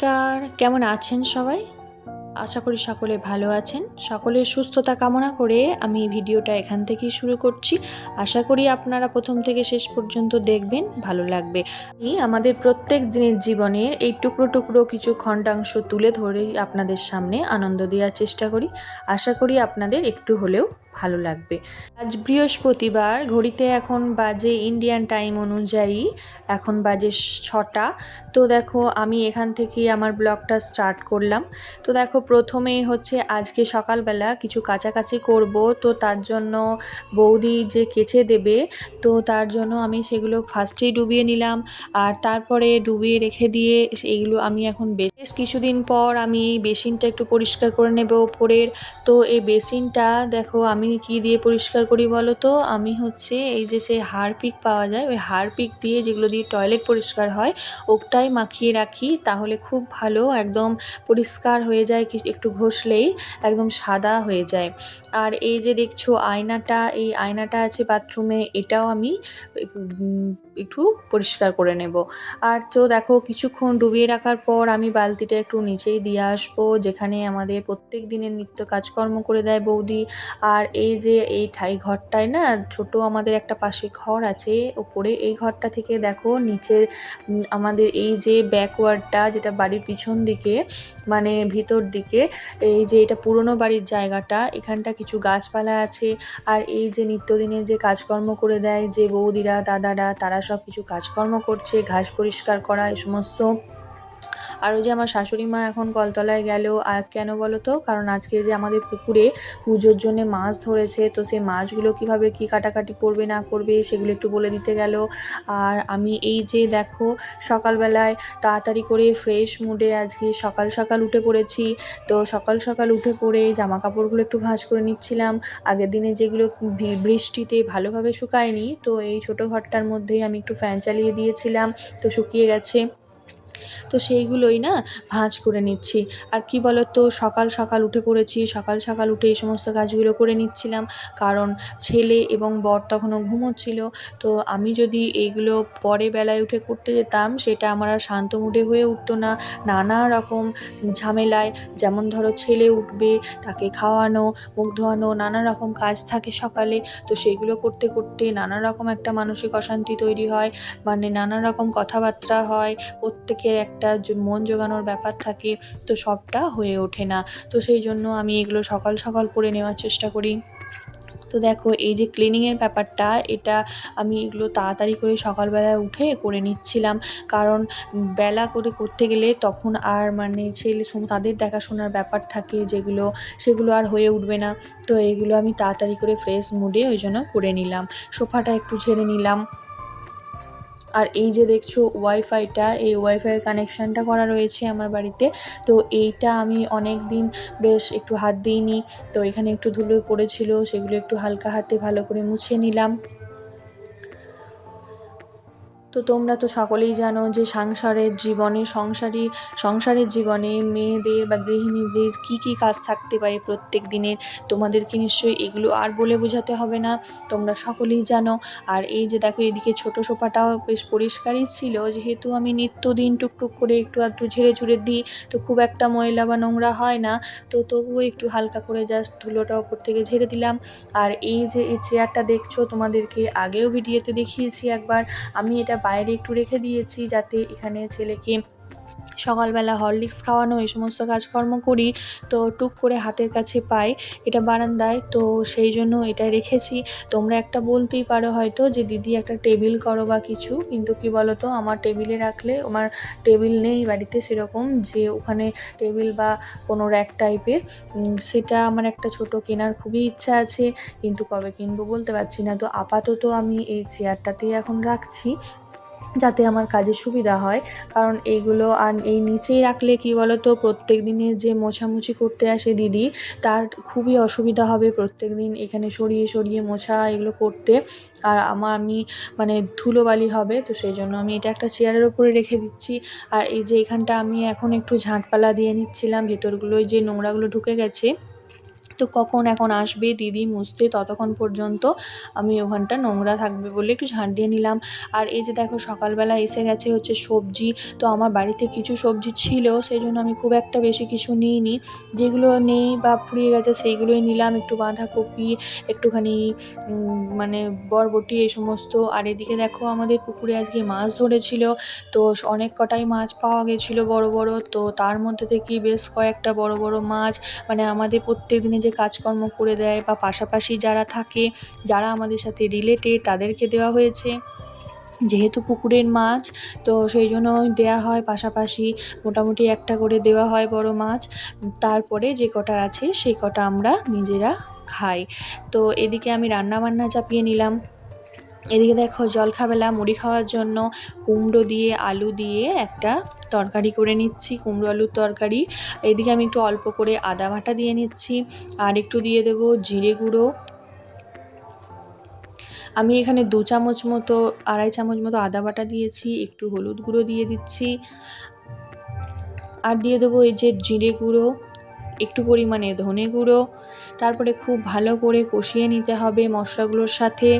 নমস্কার। কেমন আছেন সবাই? আশা করি সকলে ভালো আছেন। সকলের সুস্থতা কামনা করে আমি ভিডিওটা এখান থেকেই শুরু করছি। আশা করি আপনারা প্রথম থেকে শেষ পর্যন্ত দেখবেন, ভালো লাগবে। আমি আমাদের প্রত্যেক দিনের জীবনের এই টুকরো টুকরো কিছু খণ্ডাংশ তুলে ধরেই আপনাদের সামনে আনন্দ দেওয়ার চেষ্টা করি। আশা করি আপনাদের একটু হলেও ভালো লাগবে। আজ বৃহস্পতিবার, ঘড়িতে এখন বাজে ইন্ডিয়ান টাইম অনুযায়ী এখন বাজে ছটা। তো দেখো, আমি এখান থেকে আমার ব্লগটা স্টার্ট করলাম। তো দেখো, প্রথমেই হচ্ছে আজকে সকালবেলা কিছু কাছাকাছি করব। তো তার জন্য বৌদি যে কেচে দেবে, তো তার জন্য আমি সেগুলো ফার্স্টেই ডুবিয়ে নিলাম। আর তারপরে ডুবিয়ে রেখে দিয়ে এইগুলো আমি এখন বেশ কিছুদিন পর আমি এই বেসিনটা একটু পরিষ্কার করে নেব ওপরের। তো এই বেসিনটা দেখো, আমি কি দিয়ে পরিষ্কার করি বলো তো? আমি হচ্ছে এই যে সে হারপিক পাওয়া যায়, ওই হারপিক দিয়ে যেগুলো দিয়ে টয়লেট পরিষ্কার হয়, ওটাই মাখিয়ে রাখি, তাহলে খুব ভালো, একদম পরিষ্কার হয়ে যায় একটু ঘষলেই একদম সাদা হয়ে যায়। আর এই যে দেখছ আয়নাটা, এই আয়নাটা আছে বাথরুমে, এটাও আমি একটু পরিষ্কার করে নেব। আর তো দেখো, কিছুক্ষণ ডুবিয়ে রাখার পর আমি বালতিটা একটু নিচেই দিয়ে আসব, যেখানে আমাদের প্রত্যেক দিনের নিত্য কাজকর্ম করে দেয় বৌদি। আর এই যে এই ঠাই ঘরটায় না, ছোট আমাদের একটা পাশে ঘর আছে, ওপরে এই ঘরটা থেকে দেখো, নিচের আমাদের এই যে ব্যাকওয়ার্ডটা যেটা বাড়ির পিছন দিকে মানে ভিতর দিকে, এই যে এটা পুরনো বাড়ির জায়গাটা, এখানটা কিছু গাছপালা আছে। আর এই যে নিত্যদিনের যে কাজকর্ম করে দেয় যে বৌদিরা, দাদারা, তারা সব কিছু কাজকর্ম করছে ঘাস পরিষ্কার করা এই সমস্ত আর ওই যে আমার শাশুড়ি মা এখন কলতলায় গেল কেন বলো তো? কারণ আজকে যে আমাদের পুকুরে পুজোর জন্য মাছ ধরেছে, তো সেই মাছগুলো কীভাবে কি কাটাকাটি করবে, না করবে, সেগুলো একটু বলে দিতে গেল। আর আমি এই যে দেখো, সকালবেলায় তাড়াতাড়ি করে ফ্রেশ মুডে আজকে সকাল সকাল উঠে পড়েছি। তো সকাল সকাল উঠে পড়ে জামা কাপড়গুলো একটু ভাঁজ করে নিচ্ছিলাম। আগের দিনে যেগুলো বৃষ্টিতে ভালোভাবে শুকায়নি, তো এই ছোটো ঘরটার মধ্যেই আমি একটু ফ্যান চালিয়ে দিয়েছিলাম, তো শুকিয়ে গেছে। তো সেইগুলোই না ভাঁজ করে নিচ্ছি। আর কি বলো তো সকাল সকাল উঠে পড়েছি, সকাল সকাল উঠে এই সমস্ত কাজগুলো করে নিচ্ছিলাম। কারণ ছেলে এবং বর তখনও ঘুমোচ্ছিল। তো আমি যদি এইগুলো পরে বেলায় উঠে করতে যেতাম, সেটা আমার আর শান্ত মুডে হয়ে উঠতো না। নানা রকম ঝামেলায়, যেমন ধরো ছেলে উঠবে, তাকে খাওয়ানো, মুখ ধোয়ানো, নানা রকম কাজ থাকে সকালে। তো সেগুলো করতে করতে নানা রকম একটা মানসিক অশান্তি তৈরি হয় মানে নানা রকম কথাবার্তা হয় প্রত্যেকের একটা মন জোগানোর ব্যাপার থাকে, তো সবটা হয়ে ওঠে না। তো সেই জন্য আমি এগুলো সকাল সকাল করে নেওয়ার চেষ্টা করি। তো দেখো, এই যে ক্লিনিংয়ের ব্যাপারটা, এটা আমি এগুলো তাড়াতাড়ি করে সকালবেলায় উঠে করে নিচ্ছিলাম। কারণ বেলা করে করতে গেলে তখন আর মানে ছেলে তাদের দেখাশোনার ব্যাপার থাকে যেগুলো, সেগুলো আর হয়ে উঠবে না। তো এইগুলো আমি তাড়াতাড়ি করে ফ্রেশ মুডে ওই জন্য করে নিলাম। সোফাটা একটু ছেড়ে নিলাম। আর এই যে দেখছ ওয়াইফাইটা এই ওয়াইফাইয়ের কানেকশানটা করা রয়েছে আমার বাড়িতে। তো এইটা আমি অনেক দিন বেশ একটু হাত দিইনি। তো এখানে একটু ধুলো পড়েছিল, সেগুলো একটু হালকা হাতে ভালো করে মুছে নিলাম। তো তোমরা তো সকলেই জানো যে সংসারের জীবনে, সংসারী, সংসারের জীবনে মেয়েদের বা গৃহিণীদের কী কী কাজ থাকতে পারে প্রত্যেক দিনের, তোমাদেরকে নিশ্চয়ই এগুলো আর বলে বোঝাতে হবে না। তোমরা সকলেই জানো। আর এই যে দেখো, এদিকে ছোট সোফাটাও বেশ পরিষ্কারই ছিল। যেহেতু আমি নিত্যদিন টুকটুক করে একটু আধটু ঝেড়ে ঝুড়ে দিই, তো খুব একটা ময়লা বা নোংরা হয় না। তো তবুও একটু হালকা করে জাস্ট ধুলোটা ওপর থেকে ঝেড়ে দিলাম। আর এই যে এই চেয়ারটা দেখছ, তোমাদেরকে আগেও ভিডিওতে দেখিয়েছি একবার। আমি এটা বাইরে একটু রেখে দিয়েছি যাতে এখানে ছেলেকে সকালবেলা হরলিক্স খাওয়ানো, এই সমস্ত কাজকর্ম করি। তো টুক করে হাতের কাছে পাই, এটা বারান্দায়। তো সেই জন্য এটা রেখেছি। তোমরা একটা বলতেই পারো হয়তো যে, দিদি, একটা টেবিল করো বা কিছু। কিন্তু কি বলো তো আমার টেবিলে রাখলে, আমার টেবিল নেই বাড়িতে সেরকম যে, ওখানে টেবিল বা কোনো র্যাক টাইপের। সেটা আমার একটা ছোট কেনার খুবই ইচ্ছা আছে। কিন্তু কবে কিনবো বলতে পারছি না। তো আপাতত আমি এই চেয়ারটাতেই এখন রাখছি। যাতে আমার কাজে সুবিধা হয়। কারণ এইগুলো আর এই নিচেই রাখলে কি বলো তো প্রত্যেক দিনে যে মোছামুছি করতে আসে দিদি, তার খুবই অসুবিধা হবে প্রত্যেক দিন এখানে সরিয়ে সরিয়ে মোছা এগুলো করতে। আর আমার আমি মানে ধুলোবালি হবে, তো সেই জন্য আমি এটা একটা চেয়ারের ওপরে রেখে দিচ্ছি। আর এই যে এখানটা আমি এখন একটু ঝাঁটপালা দিয়ে নিচ্ছিলাম, ভেতরগুলোয় যে নোংরাগুলো ঢুকে গেছে তো কখন এখন আসবে? দিদি মুছতে ততক্ষণ পর্যন্ত আমি ওখানটা নোংরা থাকবে বলে একটু ঝাঁট দিয়ে নিলাম। আর এই যে দেখো সকালবেলা এসে গেছে হচ্ছে সবজি। তো আমার বাড়িতে কিছু সবজি ছিল সেই জন্য আমি খুব একটা বেশি কিছু নিইনি। যেগুলো নেই বা ফুরিয়ে গেছে সেইগুলোই নিলাম, একটু বাঁধাকপি, একটুখানি মানে বরবটি এই সমস্ত। আর এদিকে দেখো আমাদের পুকুরে আজকে মাছ ধরেছিল। তো অনেক কটাই মাছ পাওয়া গেছিল বড় বড়। তো তার মধ্যে থেকে বেশ কয়েকটা বড় বড় মাছ। মানে আমাদের প্রত্যেক দিনে যে কাজকর্ম করে দেয় বা পাশাপাশি যারা থাকে, যারা আমাদের সাথে রিলেটেড তাদেরকে দেওয়া হয়েছে। যেহেতু পুকুরের মাছ, তো সেই জন্য দেওয়া হয়। পাশাপাশি মোটামুটি একটা করে দেওয়া হয় বড় মাছ। তারপরে যে কটা আছে সেই কটা আমরা নিজেরা খাই। তো এদিকে আমি রান্না বান্না চাপিয়ে নিলাম। এদিকে দেখো জলখাবেলা, মুড়ি খাওয়ার জন্য কুমড়ো দিয়ে, আলু দিয়ে একটা তরকারি করে নিচ্ছি, কুমড়ো আলুর তরকারি। এদিকে আমি একটু অল্প করে আদা বাটা দিয়ে নিচ্ছি আর একটু দিয়ে দেবো জিরে গুঁড়ো। আমি এখানে দু চামচ মতো, আড়াই চামচ মতো আদা বাটা দিয়েছি, একটু হলুদ গুঁড়ো দিয়ে দিচ্ছি। আর দিয়ে দেবো এই যে জিরে গুঁড়ো, একটু পরিমাণে ধনে গুঁড়ো। তারপরে খুব ভালো করে কষিয়ে নিতে হবে মশলাগুলোর সাথে।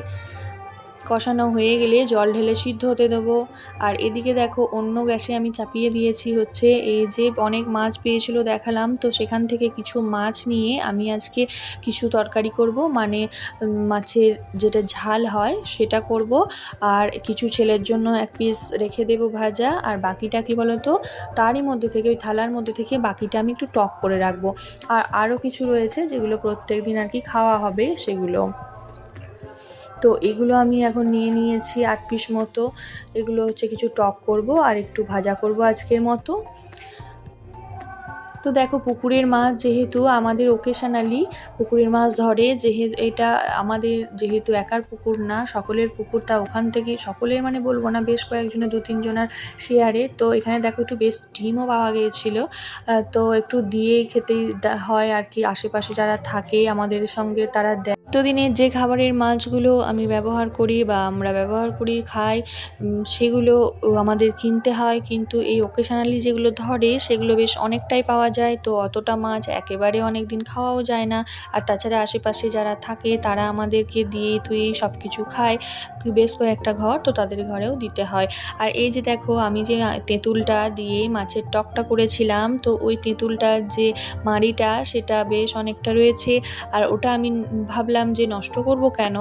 কষানো হয়ে গেলে জল ঢেলে সিদ্ধ হতে দেবো। আর এদিকে দেখো, অন্য গ্যাসে আমি চাপিয়ে দিয়েছি হচ্ছে এই যে অনেক মাছ পেয়েছিল দেখালাম। তো সেখান থেকে কিছু মাছ নিয়ে আমি আজকে কিছু তরকারি করব। মানে মাছের যেটা ঝাল হয় সেটা করব। আর কিছু ছেলের জন্য এক পিস রেখে দেবো ভাজা। আর বাকিটা কি বলতো, তারই মধ্যে থেকে, ওই থালার মধ্যে থেকে বাকিটা আমি একটু টক করে রাখব। আর আরও কিছু রয়েছে যেগুলো প্রত্যেক দিন আর কি খাওয়া হবে সেগুলো। তো এগুলো আমি এখন নিয়ে নিয়েছি আট পিস মতো। এগুলো হচ্ছে কিছু টক করব আর একটু ভাজা করব আজকের মতো। তো দেখো পুকুরের মাছ যেহেতু আমাদের ওকেশনালি পুকুরের মাছ ধরে, যেহেতু এটা আমাদের যেহেতু একার পুকুর না, সকলের পুকুর তা ওখান থেকে, সকলের মানে বলব না, বেশ কয়েকজনের, দু তিনজনের শেয়ারে তো এখানে দেখো একটু বেশ ডিমও পাওয়া গিয়েছিল। তো একটু দিয়েই খেতেই হয় আর কি, আশেপাশে যারা থাকে আমাদের সঙ্গে তারা দেয়। নিত্যদিনের যে খাবারের মাছগুলো আমি ব্যবহার করি বা আমরা ব্যবহার করি, খাই সেগুলো আমাদের কিনতে হয়। কিন্তু এই ওকেশনালি যেগুলো ধরে, সেগুলো বেশ অনেকটাই পাওয়া যায়। তো অতটা মাছ একেবারে অনেক দিন খাওয়াও যায় না। আর তাছাড়া আশেপাশে যারা থাকে, তারা আমাদেরকে দিয়ে তুই সব কিছু খায়। বেশ কয়েকটা ঘর তো তাদের ঘরেও দিতে হয়। আর এই যে দেখো, আমি যে তেঁতুলটা দিয়ে মাছের টকটা করেছিলাম, তো ওই তেঁতুলটার যে মাড়িটা, সেটা বেশ অনেকটা রয়েছে। আর ওটা আমি ভাবলাম যে নষ্ট করব কেন?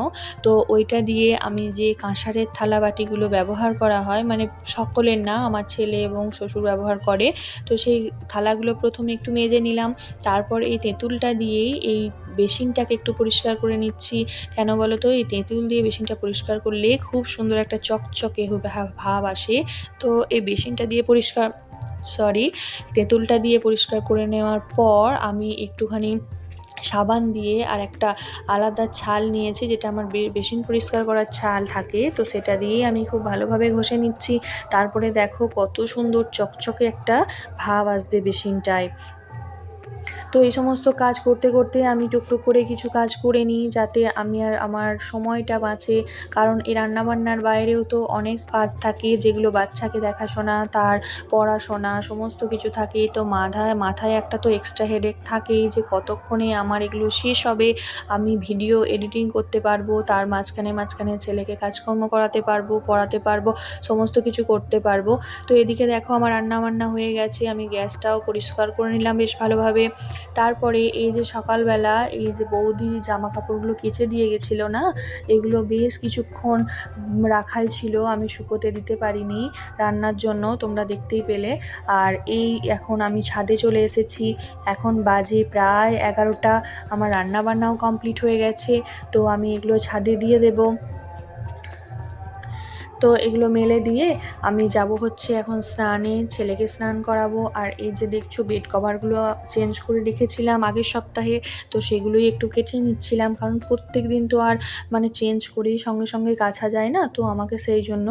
তো ওইটা দিয়ে আমি যে কাঁসারের থালা বাটিগুলো ব্যবহার করা হয় মানে সকলের না, আমার ছেলে এবং শ্বশুর ব্যবহার করে, তো সেই থালাগুলো প্রথমে একটু মেজে নিলাম। তারপর এই তেঁতুলটা দিয়েই এই বেসিনটাকে একটু পরিষ্কার করে নিচ্ছি। কেন বলো তো এই তেঁতুল দিয়ে বেসিনটা পরিষ্কার করলে খুব সুন্দর একটা চকচকে ভাব আসে। তো এই বেসিনটা দিয়ে পরিষ্কার, সরি, তেঁতুলটা দিয়ে পরিষ্কার করে নেওয়ার পর আমি একটুখানি সাবান দিয়ে আর একটা আলাদা ছাল নিয়েছি যেটা আমার বেসিন পরিষ্কার করার ছাল থাকে। তো সেটা দিয়েই আমি খুব ভালোভাবে ঘষে নিচ্ছি। তারপরে দেখো কত সুন্দর চকচকে একটা ভাব আসবে বেসিনটায়। তো এই সমস্ত কাজ করতে করতে আমি টুকটুক করে কিছু কাজ করে নিই যাতে আমি আর আমার সময়টা বাঁচে। কারণ এই রান্নাবান্নার বাইরেও তো অনেক কাজ থাকে যেগুলো বাচ্চাকে দেখাশোনা, তার পড়াশোনা সমস্ত কিছু থাকে। তো মাথায় মাথায় একটা তো এক্সট্রা হেডেক থাকেই যে কতক্ষণে আমার এগুলো শেষ হবে, আমি ভিডিও এডিটিং করতে পারব, তার মাঝখানে মাঝখানে ছেলেকে কাজকর্ম করাতে পারব, পড়াতে পারব, সমস্ত কিছু করতে পারব। তো এদিকে দেখো আমার রান্না বান্না হয়ে গেছে, আমি গ্যাসটাও পরিষ্কার করে নিলাম বেশ ভালোভাবে। তারপরে এই যে সকালবেলা এই যে বৌদি জামা কাপড়গুলো কেচে দিয়ে গেছিল না, এগুলো বেশ কিছুক্ষণ রাখাই ছিল, আমি শুকোতে দিতে পারিনি রান্নার জন্য, তোমরা দেখতেই পেলে। আর এই এখন আমি ছাদে চলে এসেছি, এখন বাজে প্রায় এগারোটা, আমার রান্না বান্নাও কমপ্লিট হয়ে গেছে, তো আমি এগুলো ছাদে দিয়ে দেবো। তো এগুলো মেলে দিয়ে আমি যাব হচ্ছে এখন স্নানে, ছেলেকে স্নান করাবো। আর এই যে দেখছ বেড কভারগুলো চেঞ্জ করে রেখেছিলাম আগের সপ্তাহে, তো সেগুলোই একটু কেটে নিচ্ছিলাম। কারণ প্রত্যেক দিন তো আর মানে চেঞ্জ করেই সঙ্গে সঙ্গে কাছা যায় না, তো আমাকে সেই জন্য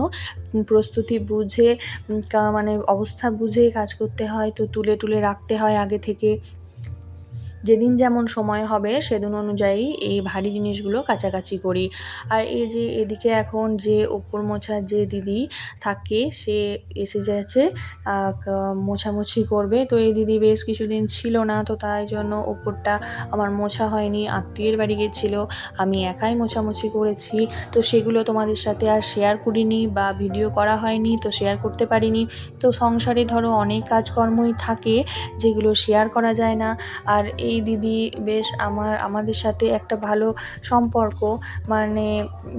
প্রস্তুতি বুঝে মানে অবস্থা বুঝে কাজ করতে হয়। তো তুলে তুলে রাখতে হয় আগে থেকে। যেদিন যেমন সময় হবে, সেদিন অনুযায়ী এই ভারী জিনিসগুলো কাছাকাছি করি। আর এই যে এদিকে এখন যে ওপর মোছার যে দিদি থাকে, সে এসে যাচ্ছে মোছামুছি করবে। তো এই দিদি বেশ কিছুদিন ছিল না, তো তাই জন্য ওপরটা আমার মোছা হয়নি, আত্মীয়ের বাড়ি গেছিল, আমি একাই মোছামুছি করেছি। তো সেগুলো তোমাদের সাথে আর শেয়ার করিনি বা ভিডিও করা হয়নি, তো শেয়ার করতে পারিনি। তো সংসারে ধরো অনেক কাজকর্মই থাকে, যেগুলো শেয়ার করা যায় না। আর এই দিদি বেশ আমার, আমাদের সাথে একটা ভালো সম্পর্ক। মানে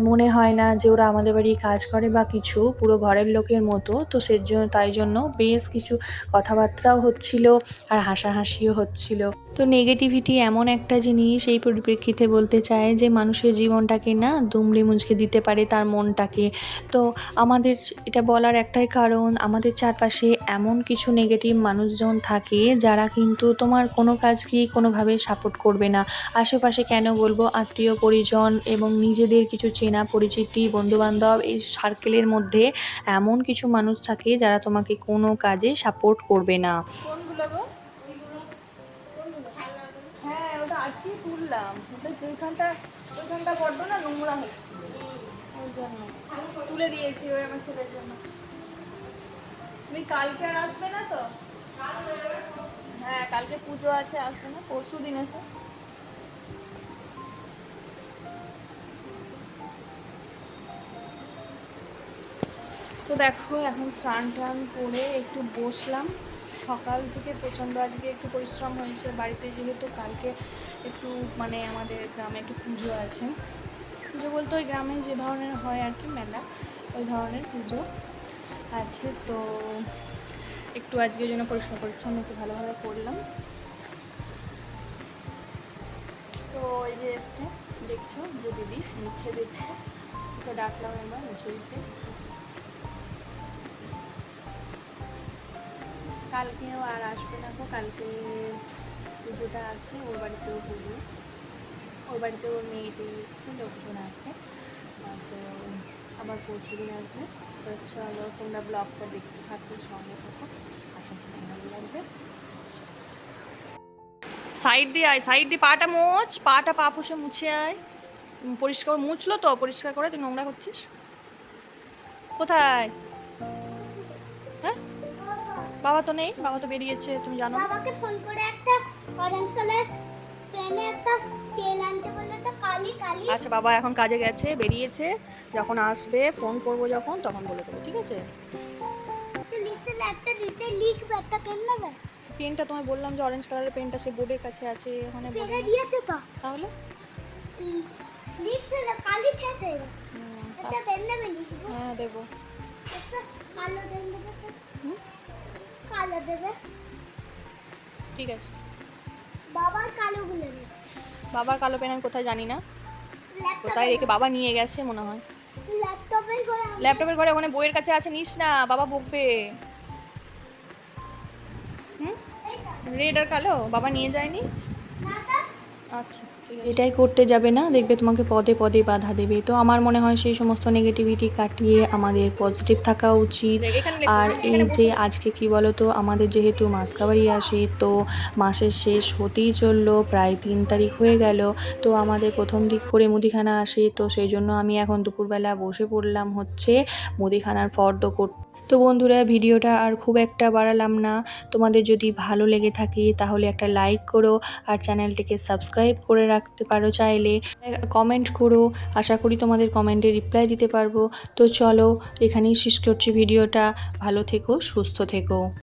মনে হয় না যে ওরা আমাদের বাড়ি কাজ করে বা কিছু, পুরো ঘরের লোকের মতো। তো সেজন্য, তাই জন্য বেশ কিছু কথাবার্তাও হচ্ছিল আর হাসাহাসিও হচ্ছিল। তো নেগেটিভিটি এমন একটা জিনিস এই পরিপ্রেক্ষিতে বলতে চায় যে মানুষের জীবনটাকে না দুমড়ে মুচকে দিতে পারে তার মনটাকে। তো আমাদের, এটা বলার একটাই কারণ, আমাদের চারপাশে এমন কিছু নেগেটিভ মানুষজন থাকে যারা কিন্তু তোমার কোনো কাজকেই কোনোভাবে সাপোর্ট করবে না। আশেপাশে কেন বলব আত্মীয় পরিজন এবং নিজেদের কিছু চেনা পরিচিতি বন্ধুবান্ধব এই সার্কেলের মধ্যে এমন কিছু মানুষ থাকে যারা তোমাকে কোনো কাজে সাপোর্ট করবে না। হ্যাঁ ওটা আজকেই তুললাম। ওটা যেখানটা ওইখানটা বড্ড না নোংরা হচ্ছিল ওই জন্য। তুলে দিয়েছি ওই আমার ছেলের জন্য। তুমি কালকে আর আসবে না তো? হ্যাঁ কালকে পুজো আছে, আসবে না, পরশু দিন এসো। তো দেখো, এখন স্নান টান করে একটু বসলাম। সকাল থেকে প্রচণ্ড আজকে একটু পরিশ্রম হয়েছে। বাড়িতে যেহেতু কালকে একটু মানে আমাদের গ্রামে একটু পুজো আছে। পুজো বলতে ওই গ্রামে যে ধরনের হয় আর কি, মেলা, ওই ধরনের পুজো। আছে, তো একটু আজকের জন্য পরিষ্কার পরিচ্ছন্ন, একটু ভালোভাবে করলাম। তো এই যে এসছে, দেখছ যে দিদি মুছে দিচ্ছে। তো ডাকলাম এবার, মুছে দিতে। কালকেও আর আসবে না গো, কালকে পুজোটা আছে, ওর বাড়িতেও পুজো। ওর বাড়িতে ওর মেয়েটি এসছে, লোকজন আছে। তো আবার পরশু দিন আসবে। তো চলো, তোমরা ব্লগটা দেখতে থাকো, সঙ্গে থাকো। আশা করি ভালো লাগবে। সাইড দিয়ে আয়, সাইড দিয়ে পাটা মোচ, পাটা পা পুষে মুছে আয়। পরিষ্কার মুছলো তো, পরিষ্কার করে তুই নোংরা করছিস? কোথায়? হ্যাঁ? বাবা তো নেই, বাবা তো বেরিয়েছে, তুমি জানো বাবাকে ফোন করে একটা অরেঞ্জ কালার পেনে একটা তেল আনতে কালি আচ্ছা বাবা এখন কাজে গেছে বেরিয়েছে। যখন আসবে ফোন করব যখন তখন বলে দেবো ঠিক আছে? পেনটা তোমায় বললাম যে অরেঞ্জ কালারের পেনটা সে বোর্ডের কাছে আছে ওখানে তাহলে? হয়ে হ্যাঁ দেবো। ঠিক আছে। বাবার কালো গুলো নেবে। বাবার কালো পেন আমি কোথায় জানি না। কোথায় রেখে বাবা নিয়ে গেছে মনে হয়। ল্যাপটপের ঘরে ওখানে বইয়ের কাছে আছে নিস না বাবা বকবে। রেড আর কালো? বাবা নিয়ে যায়নি। আচ্ছা। এটাই করতে যাবে না দেখবে তোমাকে পদে পদে বাধা দেবে। তো আমার মনে হয় সেই সমস্ত নেগেটিভিটি কাটিয়ে আমাদের পজিটিভ থাকা উচিত। আর এই যে আজকে কি বলো তো আমাদের যেহেতু মাসকাবাড়ি আসে তো মাসের শেষ হতেই চলল প্রায় তিন তারিখ হয়ে গেল। তো আমাদের প্রথম দিক করে মুদিখানা আসে তো সেই জন্য আমি এখন দুপুরবেলা বসে পড়লাম হচ্ছে মুদিখানার ফর্দ করতে তো বন্ধুরা, ভিডিওটা আর খুব একটা বাড়ালাম না। তোমাদের যদি ভালো লেগে থাকে, তাহলে একটা লাইক করো আর চ্যানেলটিকে সাবস্ক্রাইব করে রাখতে পারো চাইলে। কমেন্ট করো, আশা করি তোমাদের কমেন্টে রিপ্লাই দিতে পারব। তো চলো, এখানেই শেষ করছি ভিডিওটা। ভালো থেকো, সুস্থ থেকো।